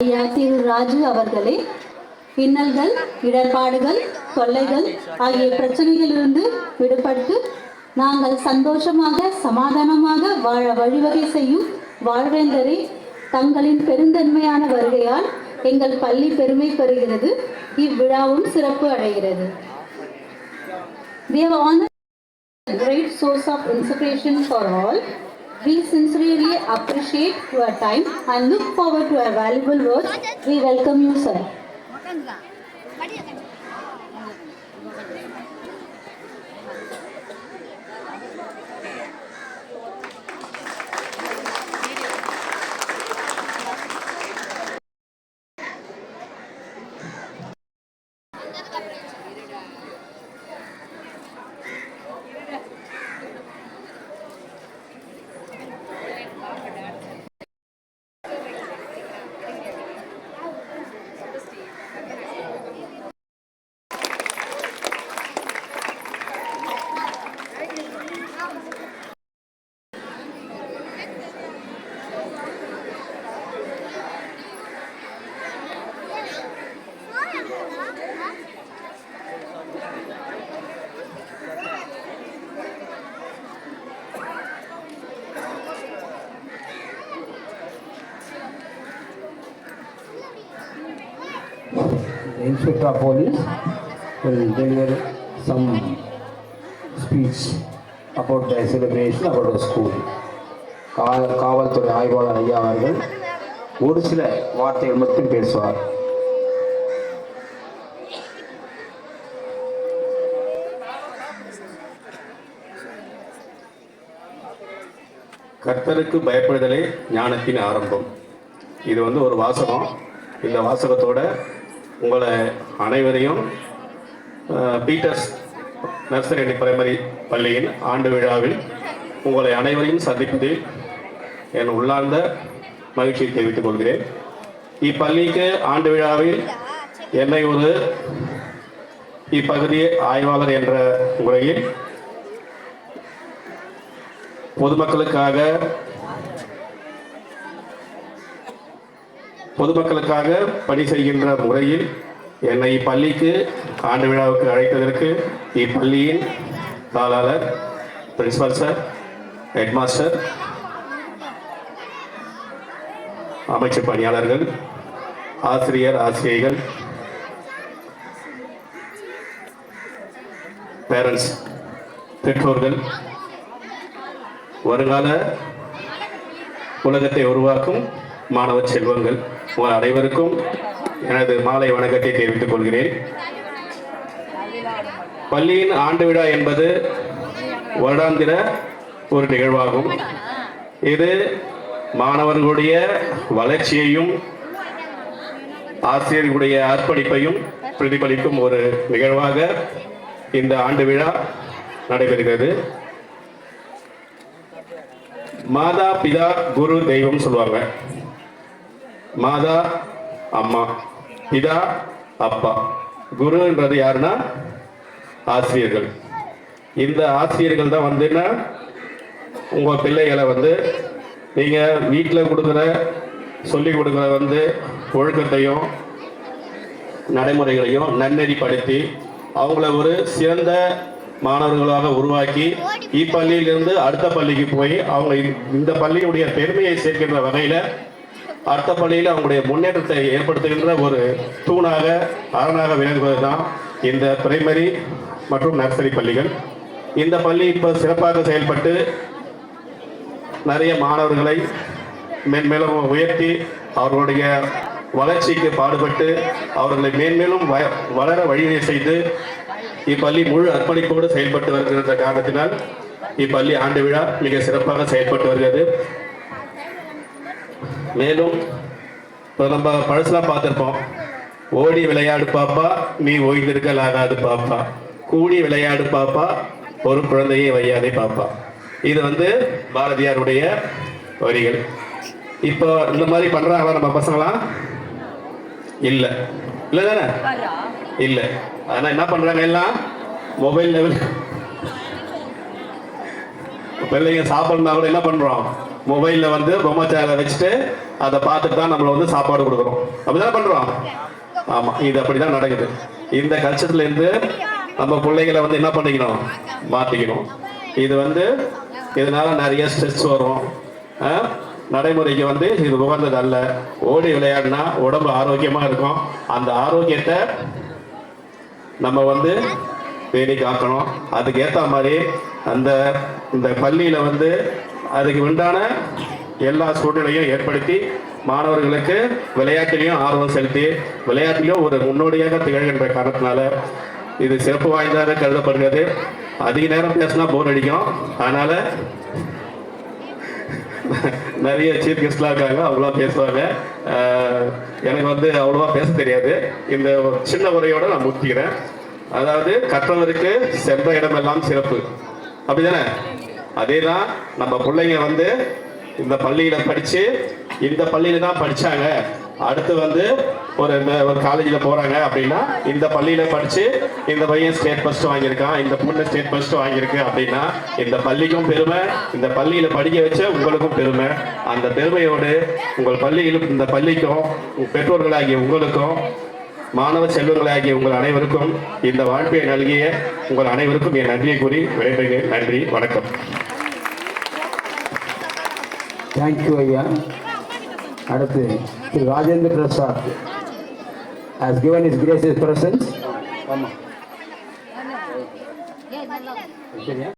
ஐயா திரு ராஜு அவர்களே இன்னல்கள் இடர்பாடுகள் தொல்லைகள் ஆகிய பிரச்சனைகளிலிருந்து விடுபட்டு நாங்கள் சந்தோஷமாக சமாதானமாக வாழ வழிவகை செய்யும் வாழ்வேந்தரே தங்களின் பெருந்தன்மையான வருகையால் எங்கள் பள்ளி பெருமை பெறுகிறது இவ்விழாவும் சிறப்பு அடைகிறது We have honored a great source of inspiration for all. We sincerely appreciate your time and look forward to your valuable words. We welcome you, sir. Inspector of Police will deliver some speech about the celebration about the school. கா- காவல்துறை ஆய்வாளர் ஐயா அவர்கள் ஒரு சில வார்த்தைகள் மட்டும் பேசுவார். கர்த்தருக்கு பயப்படுதலே ஞானத்தின் ஆரம்பம். இது வந்து ஒரு வாசகம். இந்த வாசகத்தோட உங்களை அனைவரையும் பீட்டர்ஸ் நர்சரி அண்ட் பிரைமரி பள்ளியின் ஆண்டு விழாவில் உங்களை அனைவரையும் சந்திப்பதில் என் உள்ளார்ந்த மகிழ்ச்சியை தெரிவித்துக் கொள்கிறேன். இப்பள்ளிக்கு ஆண்டு விழாவில் என்னை ஒரு இப்பகுதி ஆய்வாளர் என்ற முறையில் பொதுமக்களுக்காக பொதுமக்களுக்காக பணி செய்கின்ற முறையில் என்னை இப்பள்ளிக்கு ஆண்டு விழாவுக்கு அழைத்ததற்கு இப்பள்ளியின் தாளாளர் பிரின்சிபல் சார் ஹெட்மாஸ்டர் அமைச்சு பணியாளர்கள் ஆசிரியர் ஆசிரியர்கள் பேரண்ட்ஸ் பெற்றோர்கள் வருங்கால உலகத்தை உருவாக்கும் மாணவ செல்வங்கள் உங்கள் அனைவருக்கும் எனது மாலை வணக்கத்தை தெரிவித்துக் கொள்கிறேன். பள்ளியின் ஆண்டு விழா என்பது வருடாந்திர ஒரு நிகழ்வாகும். இது மாணவர்களுடைய வளர்ச்சியையும் ஆசிரியர்களுடைய அர்ப்பணிப்பையும் பிரதிபலிக்கும் ஒரு நிகழ்வாக இந்த ஆண்டு விழா நடைபெறுகிறது. மாதா பிதா குரு தெய்வம் சொல்லுவாங்க. மாதா அம்மா பிதா அப்பா. குருன்றது யாருன்னா? ஆசிரியர்கள். இந்த ஆசிரியர்கள் தான் வந்துன்னா உங்கள் பிள்ளைகளை வந்து நீங்கள் வீட்டில் கொடுக்குற சொல்லி கொடுக்குற வந்து ஒழுக்கத்தையும் நடைமுறைகளையும் நன்னெறிப்படுத்தி அவங்கள ஒரு சிறந்த மாணவர்களாக உருவாக்கி இப்பள்ளியிலிருந்து அடுத்த பள்ளிக்கு போய் அவங்க இந்த பள்ளியுடைய பெருமையை சேர்க்கின்ற வகையில் அடுத்த பள்ளியில் அவங்களுடைய முன்னேற்றத்தை ஏற்படுத்துகின்ற ஒரு தூணாக அரணாக விளங்குவது தான் இந்த பிரைமரி மற்றும் நர்சரி பள்ளிகள். இந்த பள்ளி இப்போ சிறப்பாக செயல்பட்டு நிறைய மாணவர்களை மென்மேலும் உயர்த்தி அவர்களுடைய வளர்ச்சிக்கு பாடுபட்டு அவர்களை மேன்மேலும் வ- வளர வழிவகை செய்து இப்பள்ளி முழு அர்ப்பணிப்போடு செயல்பட்டு வருகின்ற காரணத்தினால் இப்பள்ளி ஆண்டு விழா மிக சிறப்பாக செயல்பட்டு வருகிறது. மேலும் இப்போ நம்ம பழசுலாம் பார்த்துருப்போம். ஓடி விளையாடு பாப்பா நீ ஓய்ந்திருக்கல் ஆகாது பாப்பா. கூடி விளையாடு பாப்பா ஒரு குழந்தையை வையாதே பாப்பா. இது வந்து பாரதியாருடைய வரிகள். இப்போ இந்த மாதிரி பண்றாங்களா நம்ம பசங்களாம் இல்லை. இல்லை தானே? இல்லை. அதனால் என்ன பண்றாங்க எல்லாம்? மொபைல் லெவல் பிள்ளைங்க சாப்பிடணும்னா கூட என்ன பண்றோம்? மொபைலில் வந்து பொம்மை சேனலை வச்சுட்டு அதை பார்த்துட்டு தான் நம்மளை வந்து சாப்பாடு கொடுக்குறோம். அப்படிதான் பண்ணுறோம் ஆமாம் இது அப்படி தான் நடக்குது. இந்த கல்ச்சர்லேருந்து நம்ம பிள்ளைகளை வந்து என்ன பண்ணிக்கணும்? மாற்றிக்கணும் இது வந்து இதனால நிறைய ஸ்ட்ரெஸ் வரும். நடைமுறைக்கு வந்து இது உகந்தது அல்ல. ஓடி விளையாடினா உடம்பு ஆரோக்கியமாக இருக்கும். அந்த ஆரோக்கியத்தை நம்ம வந்து பேணி காக்கணும் அதுக்கு ஏற்ற மாதிரி அந்த இந்த பள்ளியில் வந்து அதுக்கு உண்டான எல்லா சூழ்நிலையும் ஏற்படுத்தி மாணவர்களுக்கு விளையாட்டிலையும் ஆர்வம் செலுத்தி விளையாட்டிலையும் ஒரு முன்னோடியாக திகழ்கின்ற காரணத்தினால இது சிறப்பு வாய்ந்ததாக கருதப்படுகிறது. அதிக நேரம் பேசினா போர் அடிக்கும். அதனால நிறைய சீஃப் கெஸ்ட்லாம் இருக்காங்க அவ்வளோவா பேசுவாங்க. எனக்கு வந்து அவ்வளோவா பேச தெரியாது. இந்த ஒரு சின்ன உரையோட நான் முடிக்கிறேன் அதாவது கற்றவருக்கு சென்ற இடமெல்லாம் சிறப்பு. அப்படிதானே? அதே தான் நம்ம பிள்ளைங்க வந்து இந்த பள்ளியில் படித்து இந்த பள்ளியில் தான் படித்தாங்க அடுத்து வந்து ஒரு ஒரு காலேஜில் போகிறாங்க அப்படின்னா இந்த பள்ளியில் படித்து இந்த பையன் ஸ்டேட் ஃபர்ஸ்ட் வாங்கியிருக்கான் இந்த பொண்ணு ஸ்டேட் ஃபர்ஸ்ட் வாங்கியிருக்கு அப்படின்னா இந்த பள்ளிக்கும் பெருமை இந்த பள்ளியில் படிக்க வச்ச உங்களுக்கும் பெருமை. அந்த பெருமையோடு உங்கள் பள்ளியிலும் இந்த பள்ளிக்கும் பெற்றோர்களாகிய உங்களுக்கும் மாணவ செல்வங்களாகிய உங்கள் அனைவருக்கும் இந்த வாழ்க்கையை நல்கிய உங்கள் அனைவருக்கும் என் நன்றியை கூறி விடைபெறுகிறேன். நன்றி வணக்கம். தேங்க்யூ ஐயா அடுத்து Thiru Rajendra Prasad. Has given his gracious presence. ஆமாம் சரியா?